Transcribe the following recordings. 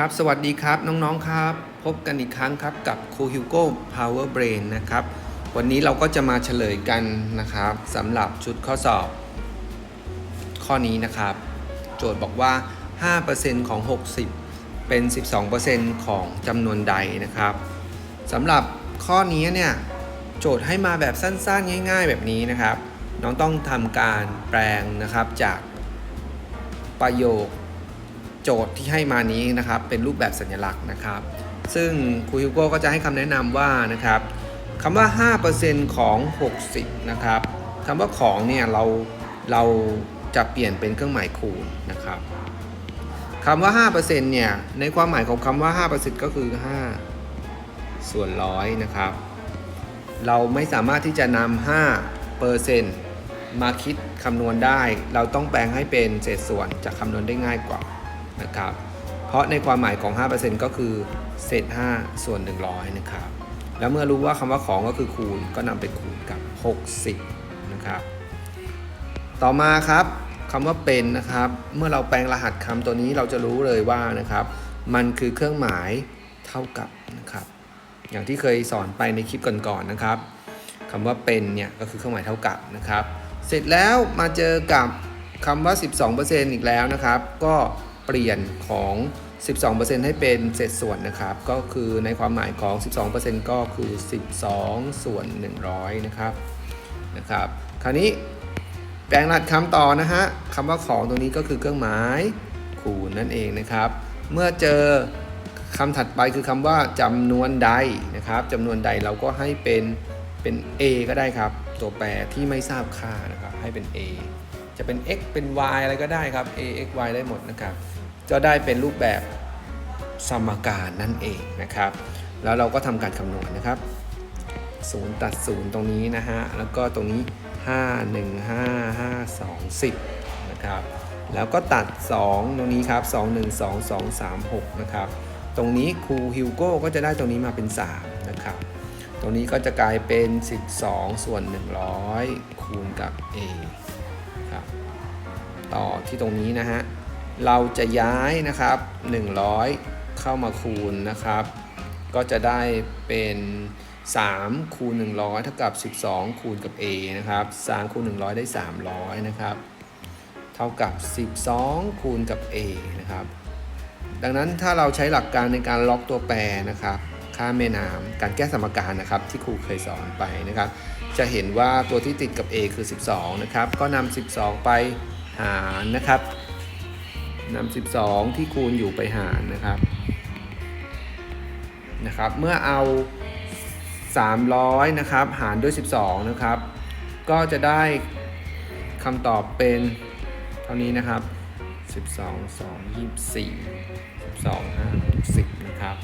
ครับ สวัสดีครับน้องๆครับ พบกันอีกครั้งครับกับคฮิวโก้ Power Brain นะครับ วันนี้เราก็จะมาเฉลยกันนะครับสำหรับชุดข้อสอบ ข้อนี้นะครับ โจทย์บอกว่า 5%ของ 60 เป็น 12%ของจำนวนใดนะครับสำหรับข้อนี้เนี่ย โจทย์ให้มาแบบสั้นๆ ง่าย ๆ แบบนี้นะครับ น้องต้องทำการแปลงนะครับจากประโยค โจทย์ที่ให้มานี้นะครับเป็นรูปแบบสัญลักษณ์นะครับ ซึ่งครูฮิวโก้ก็จะให้คำแนะนำว่านะครับคำว่า 5%ของ 60 นะครับคำว่าของเนี่ยเราเราจะเปลี่ยนเป็นเครื่องหมายคูณนะครับคำว่า 5%เนี่ยในความหมายของคำว่า 5%ก็คือ 5 ส่วนร้อยนะครับ เราไม่สามารถที่จะนำ5เปอร์เซ็นต์มาคิดคำนวณได้ เราต้องแปลงให้เป็นเศษส่วนจะคำนวณได้ง่ายกว่า นะครับ เพราะในความหมายของ 5%ก็คือเศษ 5 ส่วน 100 นะครับ แล้วเมื่อรู้ว่าคำว่าของก็คือคูณก็นำไปคูณกับ 60 นะครับ ต่อมาครับคำว่าเป็นนะครับ เมื่อเราแปลงรหัสคำตัวนี้เราจะรู้เลยว่านะครับ มันคือเครื่องหมายเท่ากับนะครับ อย่างที่เคยสอนไปในคลิปก่อนๆนะครับคำว่าเป็นเนี่ยก็คือเครื่องหมายเท่ากับนะครับ เสร็จแล้วมาเจอกับคำว่า 12%อีกแล้วนะครับ ก็ เปลี่ยนของ 12%ให้เป็นเศษส่วนนะครับ ก็คือในความหมายของ 12%ก็คือ 12 ส่วน 100 นะครับ นะครับ คราวนี้แปลงรหัสคำต่อนะฮะคำว่าของตรงนี้ก็คือเครื่องหมายคูณนั่นเองนะครับ เมื่อเจอคำถัดไปคือคำว่าจำนวนใดนะครับจำนวนใดเราก็ให้เป็นเป็น a ก็ได้ครับ ตัวแปรที่ไม่ทราบค่านะครับ ให้เป็น a จะเป็น x เป็น y อะไรก็ได้ครับ a x y ได้หมดนะครับ ก็ได้เป็นรูปแบบสมการนั่นเองนะครับ แล้วเราก็ทำการคำนวณนะครับ0ตัด0ตรงนี้นะฮะ แล้วก็ตรงนี้ 5 1 5 5 2 10นะครับ แล้วก็ตัด 2 ตรงนี้ครับ 2 1 2 2 3 6นะครับ ตรงนี้ครูฮิวโก้ก็จะได้ตรงนี้มาเป็น 3 นะครับ ตรงนี้ก็จะกลายเป็น 12 ส่วน 100 คูณกับ a ครับต่อที่ตรงนี้นะฮะเราจะย้ายนะครับ 100 เข้ามาคูณนะครับ ก็จะได้เป็น3คูณ100 เท่ากับ 12 คูณกับ a นะครับ3คูณ100 ได้ 300 นะครับ เท่ากับ 12 คูณกับ a นะครับ ดังนั้นถ้าเราใช้หลักการในการล็อกตัวแปรนะครับ ค่าแม่น้ำการแก้สมการนะครับที่ครูเคยสอนไปนะครับ จะเห็นว่าตัวที่ติดกับ a คือ 12 นะครับ ก็นำ 12 ไปหารนะครับนำ12 ที่คูณอยู่ไปหารนะครับ นะครับ เมื่อเอา 300 นะครับ หารด้วย 12 นะครับ ก็จะได้คำตอบเป็นเท่านี้นะครับ 12 2 24 12 5 10 นะครับ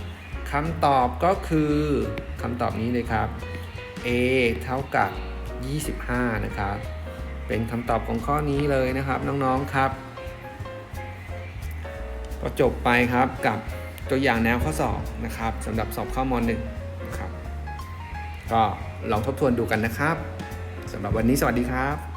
คำตอบก็คือคำตอบนี้เลยครับ a เท่ากับ 25 นะครับ เป็นคำตอบของข้อนี้เลยนะครับน้องๆครับ ก็จบไปครับกับตัวอย่างแนวข้อสอบนะครับสำหรับสอบข้ามหนึ่งนะครับ ก็ลองทบทวนดูกันนะครับสำหรับวันนี้สวัสดีครับ